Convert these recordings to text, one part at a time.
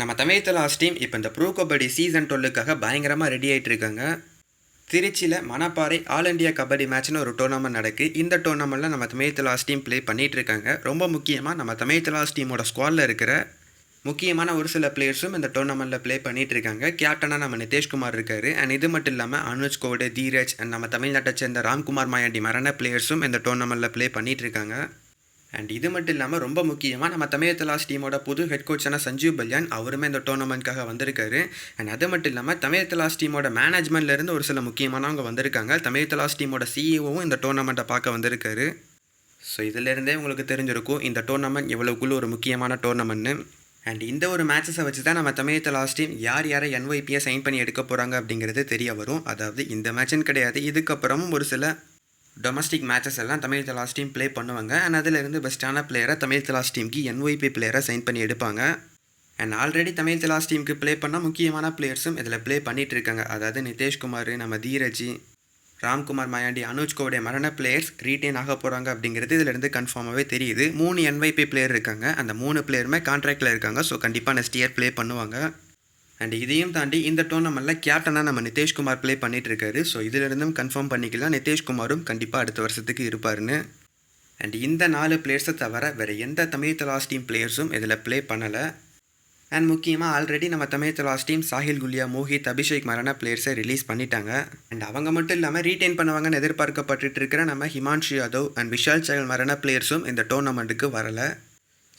நம்ம தமிழ் தலாஸ் டீம் இப்போ இந்த ப்ரோ கபடி சீசன் டுவெல்லுக்காக பயங்கரமாக ரெடி ஆகிட்டு இருக்காங்க திருச்சியில் மணப்பாறை ஆல் இண்டியா கபடி மேட்ச்னு ஒரு டோர்னமெண்ட் நடக்கு. இந்த டோர்னமெண்ட்டில் நம்ம தமிழ் தலாஸ் டீம் ப்ளே பண்ணிகிட்டு இருக்காங்க ரொம்ப முக்கியமாக நம்ம தமிழ் தலாஸ் டீமோட ஸ்குவாடில் இருக்கிற முக்கியமான ஒரு சில பிளேயர்ஸும் இந்த டோர்னமெண்ட்டில் ப்ளே பண்ணிகிட்டு இருக்காங்க கேப்டனாக நம்ம நிதேஷ்குமார் இருக்கார். அண்ட் இது மட்டும் இல்லாமல் அனுஜ் கோடு தீரஜ் அண்ட் நம்ம தமிழ்நாட்டை சேர்ந்த ராம்குமார் மாயாண்டி மரண பிளேயர்ஸும் இந்த டோர்னமெண்ட்டில் ப்ளே பண்ணிகிட்டு இருக்காங்க அண்ட் இது மட்டும் இல்லாமல் ரொம்ப முக்கியமாக நம்ம தமிழ் தலாஸ் டீமோட புது ஹெட் கோச்சான சஞ்சீவ் பல்யான் அவருமே இந்த டோர்னமெண்ட்காக வந்திருக்காரு. அண்ட் அது மட்டும் இல்லாமல் தமிழ் தலாஸ் டீமோட மேனேஜ்மெண்ட்லேருந்து ஒரு சில முக்கியமானவங்க வந்திருக்காங்க. தமிழ் தலாஸ் டீமோட சிஇஓவும் இந்த டோர்னமெண்ட்டை பார்க்க வந்திருக்காரு. ஸோ இதிலேருந்தே உங்களுக்கு தெரிஞ்சிருக்கும் இந்த டோர்னமெண்ட் எவ்வளோக்குள்ள ஒரு முக்கியமான டோர்னமெண்ட்னு அண்ட் இந்த ஒரு மேட்சஸை வச்சு தான் நம்ம தமிழ் தலாஸ் டீம் யார் யாரை என்ஒய்பியை சைன் பண்ணி எடுக்க போகிறாங்க அப்படிங்கிறது தெரிய வரும். அதாவது இந்த மேட்சுன்னு கிடையாது. இதுக்கப்புறமும் ஒரு சில டொமஸ்டிக் மேட்சஸ் எல்லாம் தமிழ் தலாஸ் டீம் ப்ளே பண்ணுவாங்க. அண்ட் அதிலிருந்து பெஸ்ட்டான பிளேயரை தமிழ் தலாஸ் டீமுக்கு என்ஒய்பி பிளேயரை சைன் பண்ணி எடுப்பாங்க. அண்ட் ஆல்ரெடி தமிழ் தலாஸ் டீமுக்கு ப்ளே பண்ணால் முக்கியமான பிளேயர்ஸும் இதில் ப்ளே பண்ணிகிட்டு இருக்காங்க. அதாவது நிதேஷ்குமார் நம்ம தீரஜி ராம்குமார் மாயாண்டி அனுஜ்கோவுடைய மரண பிளேயர்ஸ் ரீட்டைன் ஆக போகிறாங்க அப்படிங்கிறது இதிலிருந்து கன்ஃபார்மாகவே தெரியுது. மூணு என்வைபி பிளேயர் இருக்காங்க. அந்த மூணு பிளேயருமே கான்ட்ராக்டில் இருக்காங்க. ஸோ கண்டிப்பாக நெக்ஸ்ட் இயர் ப்ளே பண்ணுவாங்க. அண்ட் இதையும் தாண்டி இந்த டோர்னமெண்ட்டில் கேப்டனாக நம்ம நிதேஷ்குமார் ப்ளே பண்ணிட்டு இருக்காரு ஸோ இதிலிருந்தும் கன்ஃபார்ம் பண்ணிக்கலாம். நிதேஷ்குமாரும் கண்டிப்பாக அடுத்த வருஷத்துக்கு இருப்பார்னு அண்ட் இந்த நாலு பிளேயர்ஸை தவிர வேறு எந்த தமிழ் தலாஸ் டீம் பிளேயர்ஸும் இதில் ப்ளே பண்ணலை. அண்ட் முக்கியமாக ஆல்ரெடி நம்ம தமிழ் தலாஸ் டீம் சாஹில் குலியா மோஹித் அபிஷேக் மரண பிளேயர்ஸை ரிலீஸ் பண்ணிட்டாங்க. அண்ட் அவங்க மட்டும் இல்லாமல் ரீட்டைன் பண்ணுவாங்கன்னு எதிர்பார்க்கப்பட்டு இருக்கிற நம்ம ஹிமான்ஷு யாதவ் அண்ட் விஷால் சகல் மரண பிளேயர்ஸும் இந்த டோர்னமெண்ட்டுக்கு வரலை.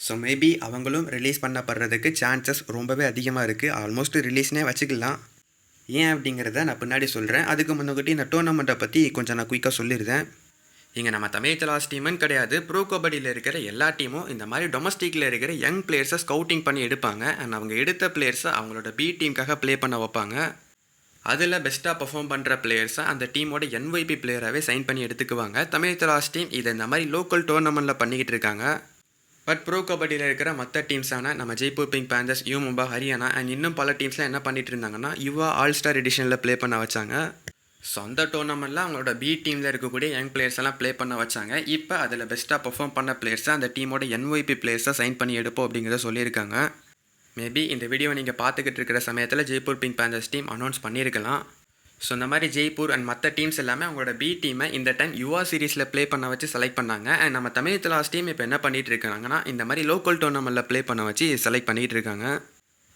ஸோ மேபி அவங்களும் ரிலீஸ் பண்ணப்படுறதுக்கு சான்சஸ் ரொம்பவே அதிகமாக இருக்குது ஆல்மோஸ்ட் ரிலீஸ்னே வச்சுக்கலாம். ஏன் அப்படிங்கிறத நான் பின்னாடி சொல்கிறேன் அதுக்கு முன்னாடி இந்த டோர்னமெண்ட்டை பற்றி கொஞ்சம் நான் குயிக்காக சொல்லியிருந்தேன் இங்கே நம்ம தமிழ் தலாஸ் டீமுன்னு கிடையாது. ப்ரோ கபடியில் இருக்கிற எல்லா டீமும் இந்த மாதிரி டொமஸ்டிக்கில் இருக்கிற யங் பிளேயர்ஸை ஸ்கவுட்டிங் பண்ணி எடுப்பாங்க. அண்ட் அவங்க எடுத்த பிளேயர்ஸை அவங்களோட பி டீமுக்காக ப்ளே பண்ண வைப்பாங்க. அதில் பெஸ்ட்டாக பர்ஃபார்ம் பண்ணுற பிளேயர்ஸை அந்த டீமோட என்ஒய்பி பிளேயராகவே சைன் பண்ணி எடுத்துக்குவாங்க. தமிழ் தலாஸ் டீம் இதை இந்த மாதிரி லோக்கல் டோர்னமெண்ட்டில் பண்ணிக்கிட்டு இருக்காங்க. பட் ப்ரோ கபடியில் இருக்கிற மற்ற டீம்ஸான நம்ம Jaipur Pink Panthers U Mumba Haryana and இன்னும் பல டீம்ஸ்லாம் என்ன பண்ணிட்டு இருந்தாங்கன்னா யுவா ஆல் ஸ்டார் எடிஷனில் ப்ளே பண்ண வச்சாங்க. ஸோ அந்த டோர்னமெண்ட்டில் அவங்களோட பி டீமில் இருக்கக்கூடிய யங் பிளேயர்ஸ் எல்லாம் ப்ளே பண்ண வச்சாங்க. இப்போ அதில் பெஸ்ட்டாக பர்ஃபார்ம் பண்ண பிளேயர்ஸை அந்த டீமோட என்ஒய்பி பிளேயர்ஸை சைன் பண்ணி எடுப்போம் அப்படிங்கிறத சொல்லியிருக்காங்க. மேபி இந்த வீடியோ நீங்கள் பார்த்துக்கிட்டு இருக்கிற சமயத்தில் Jaipur Pink Panthers team announce பண்ணியிருக்கலாம். ஸோ இந்த மாதிரி ஜெய்ப்பூர் அண்ட் மற்ற டீம்ஸ் எல்லாமே அவங்களோட பி டீமை இந்த டைம் யுவா சீரீஸில் ப்ளே பண்ண வச்சு செலக்ட் பண்ணாங்க. அண்ட் நம்ம தமிழ் தலாஸ் டீம் இப்போ என்ன பண்ணிட்டு இருக்காங்கன்னா இந்த மாதிரி லோக்கல் டோர்னமெண்ட்டில் ப்ளே பண்ண வச்சு செலக்ட் பண்ணிட்டு இருக்காங்க.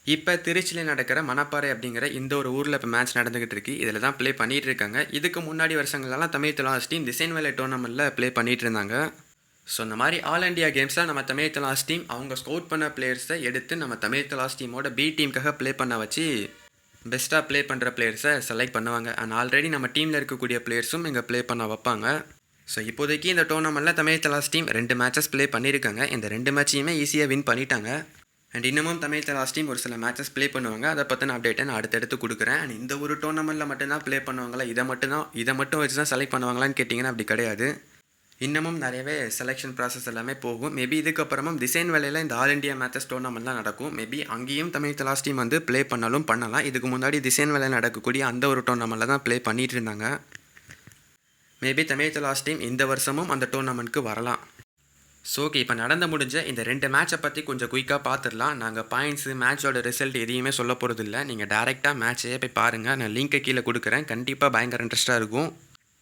இப்போ திருச்சியில் நடக்கிற மணப்பாறை அப்படிங்கிற இந்த ஒரு ஊரில் இப்போ மேட்ச் நடந்துகிட்டு இருக்கு. இதில் தான் ப்ளே பண்ணிட்டு இருக்காங்க. இதுக்கு முன்னாடி வருஷங்கள்லாம் தமிழ் தலாஸ் டீம் திசைன் வேலை டோர்னமெண்ட்டில் ப்ளே பண்ணிட்டு இருந்தாங்க. ஸோ இந்த மாதிரி ஆல் இண்டியா கேம்ஸில் நம்ம தமிழ் தலாஸ் டீம் அவங்க ஸ்கோர் பண்ண பிளேயர்ஸை எடுத்து நம்ம தமிழ் தலாஸ் டீமோட பி டீமுக்காக ப்ளே பண்ண வச்சு பெஸ்ட்டாக ப்ளே பண்ணுற பிளேயர்ஸை செலக்ட் பண்ணுவாங்க. அண்ட் ஆல்ரெடி நம்ம டீமில் இருக்கக்கூடிய பிளேயர்ஸும் இங்கே ப்ளே பண்ண வைப்பாங்க. ஸோ இப்போதைக்கு இந்த டோர்னமெண்ட்டில் தமிழ் தலாஸ் டீம் ரெண்டு மேட்சஸ் ப்ளே பண்ணியிருக்காங்க. இந்த ரெண்டு மேட்சையுமே ஈஸியாக வின் பண்ணிட்டாங்க. அண்ட் இன்னமும் தமிழ் தலாஸ் டீம் ஒரு சில மேட்சஸ் ப்ளே பண்ணுவாங்க. அதை பற்றின அப்டேட்டை நான் அடுத்தடுத்து கொடுக்குறேன். அண்ட் இந்த ஒரு டோர்னமெண்ட்டில் மட்டும்தான் ப்ளே பண்ணுவாங்களா? இதை மட்டும் தான் இதை மட்டும் வச்சு தான் செலக்ட் பண்ணுவாங்களான்னு கேட்டிங்கன்னா அப்படி கிடையாது. இன்னமும் நிறையவே செலெக்ஷன் ப்ராசஸ் எல்லாமே போகும். மேபி இதுக்கப்புறமும் டிசைன் வேலையில் இந்த ஆல் இண்டியா மேட்சஸ் டோர்னமெண்ட்லாம் நடக்கும். மேபி அங்கேயும் தமிழ் தலாஸ் டீம் வந்து ப்ளே பண்ணாலும் பண்ணலாம். இதுக்கு முன்னாடி டிசைன் வேலையில் நடக்கக்கூடிய அந்த ஒரு டோர்னமெண்ட்டில் தான் ப்ளே பண்ணிட்டு இருந்தாங்க. மேபி தமிழ் தலாஸ் டீம் இந்த வருஷமும் அந்த டோர்னமெண்ட்டுக்கு வரலாம். ஸோ ஓகே இப்போ நடந்து முடிஞ்ச இந்த ரெண்டு மேட்சை பற்றி கொஞ்சம் குயிக்காக பார்த்துடலாம் நாங்கள் பாயிண்ட்ஸு மேட்சோட ரிசல்ட் எதையுமே சொல்ல போகிறது இல்லை நீங்கள் டேரெக்டாக மேட்சையே போய் பாருங்கள் நான் லிங்க்கை கீழே கொடுக்குறேன். கண்டிப்பாக பயங்கர இன்ட்ரெஸ்ட்டாக இருக்கும்.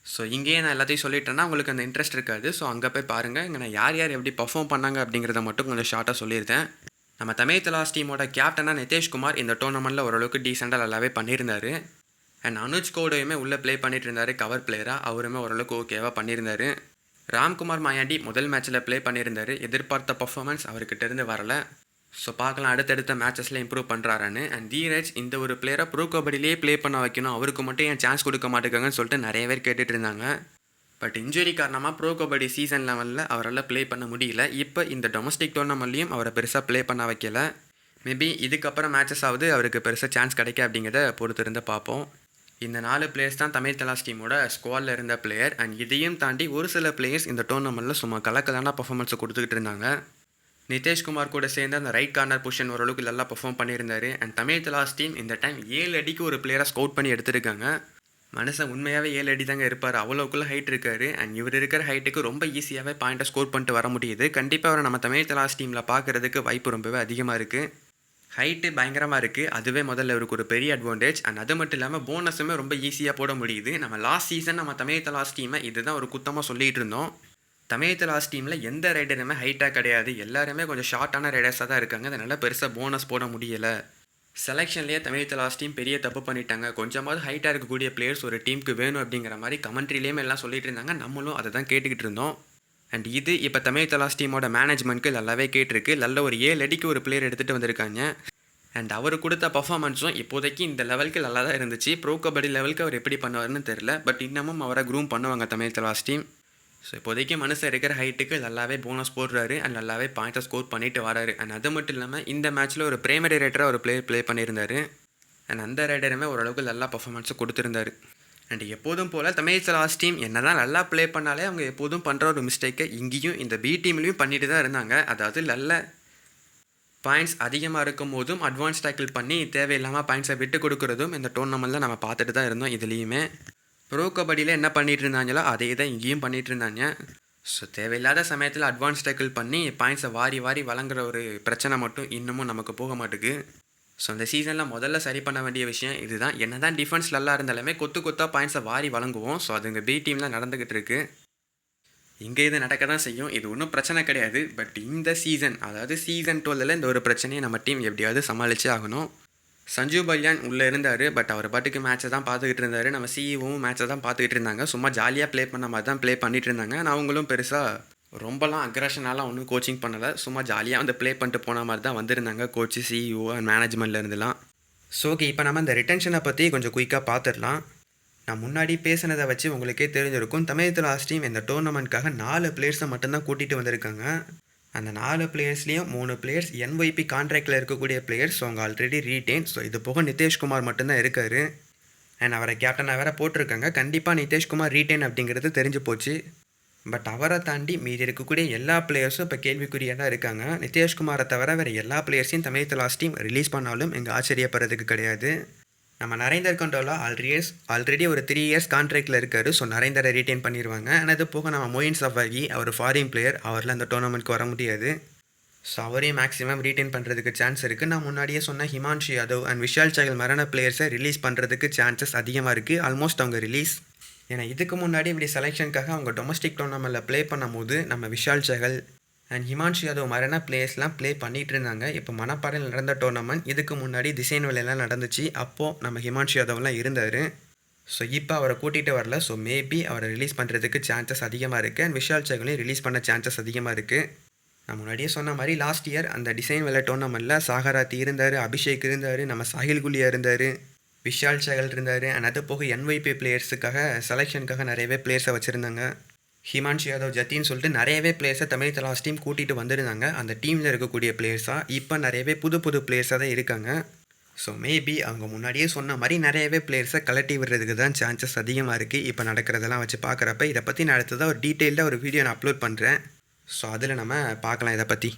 ஸோ இங்கேயே நான் எல்லாத்தையும் சொல்லிட்டேன்னா உங்களுக்கு அந்த இன்ட்ரெஸ்ட் இருக்காது. ஸோ அங்கே போய் பாருங்கள் இங்கே நான் யார் யார் எப்படி பர்ஃபார்ம் பண்ணாங்க அப்படிங்கிறத மட்டும் கொஞ்சம் ஷார்ட்டாக சொல்லியிருந்தேன். நம்ம தமிழ் தலாஸ் டீமோட கேப்டனாக நிதேஷ்குமார் இந்த டோர்னமெண்ட்டில் ஓரளவுக்கு டீசெண்டாக நல்லாவே பண்ணியிருந்தாரு. அண்ட் அனுஜ் கோடையுமே உள்ளே ப்ளே பண்ணிட்டு இருந்தார் கவர் பிளேயராக அவருமே ஓரளவுக்கு ஓகேவாக பண்ணியிருந்தார். ராம்குமார் மாயாண்டி முதல் மேட்ச்சில் ப்ளே பண்ணியிருந்தார். எதிர்பார்த்த பர்ஃபார்மன்ஸ் அவர்கிட்ட இருந்து வரல. ஸோ பார்க்கலாம் அடுத்தடுத்த மேட்சஸில் இம்ப்ரூவ் பண்ணுறாருன்னு அண்ட் தீரஜ் இந்த ஒரு பிளேயரை ப்ரோ கபடிலேயே ப்ளே பண்ண வைக்கணும். அவருக்கு மட்டும் ஏன் சான்ஸ் கொடுக்க மாட்டேங்காங்கன்னு சொல்லிட்டு நிறைய பேர் கேட்டுட்டு இருந்தாங்க. பட் இன்ஜுரி காரணமாக ப்ரோ கபடி சீசன் லெவலில் அவரால் ப்ளே பண்ண முடியல. இப்போ இந்த டொமஸ்டிக் டோர்னமெண்ட்லேயும் அவரை பெருசாக ப்ளே பண்ண வைக்கல. மேபி இதுக்கப்புறம் மேட்சஸ் ஆகுது. அவருக்கு பெருசாக சான்ஸ் கிடைக்க அப்படிங்கிறத பொறுத்திருந்து பார்ப்போம். இந்த நாலு பிளேயர்ஸ் தான் தமிழ் தலாஸ் டீமோட ஸ்குவாடில் இருந்த பிளேயர் அண்ட் இதையும் தாண்டி ஒரு சில பிளேயர்ஸ் இந்த டோர்னமெண்ட்டில் சும்மா கலக்கலான பர்ஃபார்மன்ஸை கொடுத்துக்கிட்டு இருந்தாங்க. நிதேஷ்குமார் கூட சேர்ந்து அந்த ரைட் கார்னர் பொசிஷன் ஓரளவுக்கு நல்லா பர்ஃபார்ம் பண்ணியிருந்தாரு. அண்ட் தமிழ் தலாஸ் டீம் இந்த டைம் ஏழு அடிக்கு ஒரு பிளேயராக ஸ்கவுட் பண்ணி எடுத்திருக்காங்க. மனுஷன் உண்மையாகவே ஏழு அடி தாங்க இருப்பார். அவ்வளோக்குள்ள ஹைட் இருக்காரு. அண்ட் இவர் இருக்கிற ஹைட்டுக்கு ரொம்ப ஈஸியாகவே பாயிண்ட்டை ஸ்கோர் பண்ணிட்டு வர முடியுது. கண்டிப்பாக அவரை நம்ம தமிழ் தலாஸ் டீமில் பார்க்குறதுக்கு வாய்ப்பு ரொம்பவே அதிகமாக இருக்குது ஹைட்டு பயங்கரமாக இருக்குது அதுவே முதல்ல இவருக்கு ஒரு பெரிய அட்வான்டேஜ் அண்ட் அது மட்டும் இல்லாமல் போனஸுமே ரொம்ப ஈஸியாக போட முடியுது. நம்ம லாஸ்ட் சீசன் நம்ம தமிழ் லாஸ்ட் டீமை இதுதான் ஒரு குத்தமாக சொல்லிகிட்டு இருந்தோம். தமிழ் லாஸ்ட் டீமில் எந்த ரைடருமே ஹைட்டாக கிடையாது. எல்லாருமே கொஞ்சம் ஷார்ட்டான ரைடர்ஸாக தான் இருக்காங்க. அதனால் பெருசாக போனஸ் போட முடியலை. செலெக்ஷன்லேயே தமிழ் லாஸ்ட் டீம் பெரிய தப்பு பண்ணிட்டாங்க. கொஞ்சமாவது ஹைட்டாக இருக்கக்கூடிய பிளேயர்ஸ் ஒரு டீமுக்கு வேணும் அப்படிங்கிற மாதிரி கமெண்ட்ரிலேயுமே எல்லாம் சொல்லிட்டு இருந்தாங்க. நம்மளும் அதை தான் கேட்டுக்கிட்டு இருந்தோம். அண்ட் இது இப்போ தமிழ் தலாஸ் டீமோட மேனேஜ்மெண்ட்க்கு நல்லாவே கேட்டிருக்கு. நல்ல ஒரு ஏழு அடிக்கு ஒரு பிளேயர் எடுத்துகிட்டு வந்திருக்காங்க. அண்ட் அவர் கொடுத்த பர்ஃபார்மன்ஸும் இப்போதைக்கு இந்த லெவலுக்கு நல்லா தான் இருந்துச்சு. ப்ரோ கபடி லெவலுக்கு அவர் எப்படி பண்ணுவார்னு தெரில பட் இன்னமும் அவரை க்ரூம் பண்ணுவாங்க தமிழ் தலாஸ் டீம் ஸோ இப்போதைக்கு மனுஷன் இருக்கிற ஹைட்டுக்கு நல்லாவே போனஸ் போடுறாரு அண்ட் நல்லாவே பாயிண்ட்டை ஸ்கோர் பண்ணிட்டு வராரு. அண்ட் அது மட்டும் இல்லாமல் இந்த மேட்ச்சில் ஒரு பிரைமரி ரைடராக ஒரு பிளேயர் ப்ளே பண்ணியிருந்தாரு. அண்ட் அந்த ரைடருமே ஓரளவுக்கு நல்லா பர்ஃபார்மன்ஸை கொடுத்துருந்தாரு. அண்ட் எப்போதும் போல் தமிழ் லாஸ்ட் டீம் என்ன தான் நல்லா ப்ளே பண்ணாலே அவங்க எப்போதும் பண்ணுற ஒரு மிஸ்டேக்கை இங்கேயும் இந்த பி டீம்லேயும் பண்ணிட்டு தான் இருந்தாங்க. அதாவது நல்ல பாயிண்ட்ஸ் அதிகமாக இருக்கும் போதும் அட்வான்ஸ் டேக்கிள் பண்ணி தேவையில்லாமல் பாயிண்ட்ஸை விட்டு கொடுக்குறதும் இந்த டோர்னமெண்ட்டில் நம்ம பார்த்துட்டு தான் இருந்தோம் இதுலேயுமே. ப்ரோ கபடியில் என்ன பண்ணிட்டு இருந்தாங்களோ அதே தான் இங்கேயும் பண்ணிட்டு இருந்தாங்க ஸோ தேவையில்லாத சமயத்தில் அட்வான்ஸ் டேக்கிள் பண்ணி பாயிண்ட்ஸை வாரி வாரி வழங்குற ஒரு பிரச்சனை மட்டும் இன்னமும் நமக்கு போக மாட்டுக்கு. ஸோ அந்த சீசனில் முதல்ல சரி பண்ண வேண்டிய விஷயம் இதுதான். என்ன தான் டிஃபென்ஸ் நல்லா இருந்தாலுமே கொத்து கொத்தாக பாயிண்ட்ஸை வாரி வழங்குவோம். ஸோ அது இங்கே பி டீமில் நடந்துக்கிட்டு இருக்கு. இங்கே இது நடக்க தான் செய்யும். இது ஒன்றும் பிரச்சனை கிடையாது. பட் இந்த சீசன் அதாவது சீசன் டுவெலில் இந்த ஒரு பிரச்சனையை நம்ம டீம் எப்படியாவது சமாளித்து ஆகணும். சஞ்சீவ் பல்யான் உள்ளே இருந்தார் பட் அவர் பாட்டுக்கு மேட்சை தான் பார்த்துக்கிட்டு இருந்தார். நம்ம சிஇஓவும் மேட்சை தான் பார்த்துக்கிட்டு இருந்தாங்க. சும்மா ஜாலியாக ப்ளே பண்ண மாதிரி தான் ப்ளே பண்ணிகிட்டு இருந்தாங்க. நான் அவங்களும் பெருசாக ரொம்பலாம் அக்ரஷனாலாம் ஒன்றும் கோச்சிங் பண்ணலை. சும்மா ஜாலியாக வந்து ப்ளே பண்ணிட்டு போன மாதிரி தான் வந்திருந்தாங்க கோச்சு சிஇஓ அண்ட் மேனேஜ்மெண்ட்லேருந்துலாம் ஸோ ஓகே இப்போ நம்ம இந்த ரிட்டன்ஷனை பற்றி கொஞ்சம் குயிக்காக பார்த்துடலாம். நான் முன்னாடி பேசினதை வச்சு உங்களுக்கே தெரிஞ்சிருக்கும். தமிழ் லாஸ்ட் டீம் இந்த டோர்னமெண்ட்காக நாலு பிளேயர்ஸை மட்டும்தான் கூட்டிகிட்டு வந்திருக்காங்க. அந்த நாலு பிளேயர்ஸ்லேயும் மூணு பிளேயர்ஸ் என்ஒய்பி கான்ட்ராக்டில் இருக்கக்கூடிய பிளேயர்ஸ் ஸோ அவங்க ஆல்ரெடி ரீடைன் ஸோ இது போக நிதிஷ்குமார் மட்டும்தான் இருக்கார். அண்ட் அவரை கேப்டனாக வேற போட்டிருக்காங்க. கண்டிப்பாக நிதிஷ்குமார் ரீடைன் அப்படிங்கிறது தெரிஞ்சு போச்சு. பட் அவரை தாண்டி மீதி இருக்கக்கூடிய எல்லா பிளேயர்ஸும் இப்போ கேள்விக்குறியாக தான் இருக்காங்க. நிதிஷ்குமாரை தவிர வேறு எல்லா பிளேயர்ஸையும் தமிழ் லாஸ்ட் டீம் ரிலீஸ் பண்ணாலும் எங்கள் ஆச்சரியப்படுறதுக்கு கிடையாது. நம்ம நரேந்தர் கண்டோலா ஆல்ரெடியஸ் ஆல்ரெடி ஒரு த்ரீ இயர்ஸ் கான்ட்ராக்டில் இருக்காரு. ஸோ நரேந்தரை ரீட்டைன் பண்ணிடுவாங்க ஆனால் அது போக நம்ம மொயின் சஃபாகி அவர் ஃபாரின் பிளேயர் அவரில் அந்த டோர்னமெண்ட்க்கு வர முடியாது. ஸோ அவரையும் மேக்ஸிமம் ரீட்டைன் பண்ணுறதுக்கு சான்ஸ் இருக்குது நான் முன்னாடியே சொன்ன ஹிமான்ஷு யாதவ் அண்ட் விஷால் சகல் மரண பிளேயர்ஸை ரிலீஸ் பண்ணுறதுக்கு சான்சஸ் அதிகமாக இருக்குது ஆல்மோஸ்ட் அவங்க ரிலீஸ் ஏன்னா இதுக்கு முன்னாடி இப்படி செலெக்ஷனுக்காக அவங்க டொமஸ்டிக் டோர்னமெண்ட்டில் ப்ளே பண்ணும்போது நம்ம விஷால் சகல் அண்ட் ஹிமான்ஷு யாதவ் மரண பிளேயர்ஸ்லாம் ப்ளே பண்ணிகிட்டு இருந்தாங்க இப்போ மணப்பாறையில் நடந்த டோர்னமெண்ட் இதுக்கு முன்னாடி திசைன் வேலையெல்லாம் நடந்துச்சு. அப்போது நம்ம ஹிமான்ஷு யாதவ்லாம் இருந்தார். ஸோ இப்போ அவரை கூட்டிகிட்டு வரல. ஸோ மேபி அவரை ரிலீஸ் பண்ணுறதுக்கு சான்சஸ் அதிகமாக இருக்குது அண்ட் விஷால் சகலையும் ரிலீஸ் பண்ண சான்சஸ் அதிகமாக இருக்குது நான் முன்னாடியே சொன்ன மாதிரி லாஸ்ட் இயர் அந்த டிசைன் வேலை டோர்னமெண்ட்டில் சாகராத்தி இருந்தார் அபிஷேக் இருந்தார் நம்ம சாஹில் குலியா இருந்தார் விஷால் சகல் இருந்தார். அண்ட் அது போக என்ஒய்பி பிளேயர்ஸுக்காக செலெக்ஷனுக்காக நிறையவே பிளேயர்ஸை வச்சுருந்தாங்க. ஹிமான்ஷு யாதவ் ஜத்தின்னு சொல்லிட்டு நிறையவே பிளேயர்ஸை தமிழ் தலாஸ் டீம் கூட்டிகிட்டு வந்திருந்தாங்க. அந்த டீமில் இருக்கக்கூடிய பிளேயர்ஸாக இப்போ நிறையவே புது புது பிளேயர்ஸாக தான் இருக்காங்க. ஸோ மேபி அவங்க முன்னாடியே சொன்ன மாதிரி நிறையவே பிளேயர்ஸை கலட்டி விடுறதுக்கு தான் சான்சஸ் அதிகமாக இருக்குது இப்போ நடக்கிறதெல்லாம் வச்சு பார்க்குறப்ப இதை பற்றி நான் அடுத்ததாக ஒரு டீட்டெயில்டாக ஒரு வீடியோ நான் அப்லோட் பண்ணுறேன் ஸோ அதில் நம்ம பார்க்கலாம் இதை பற்றி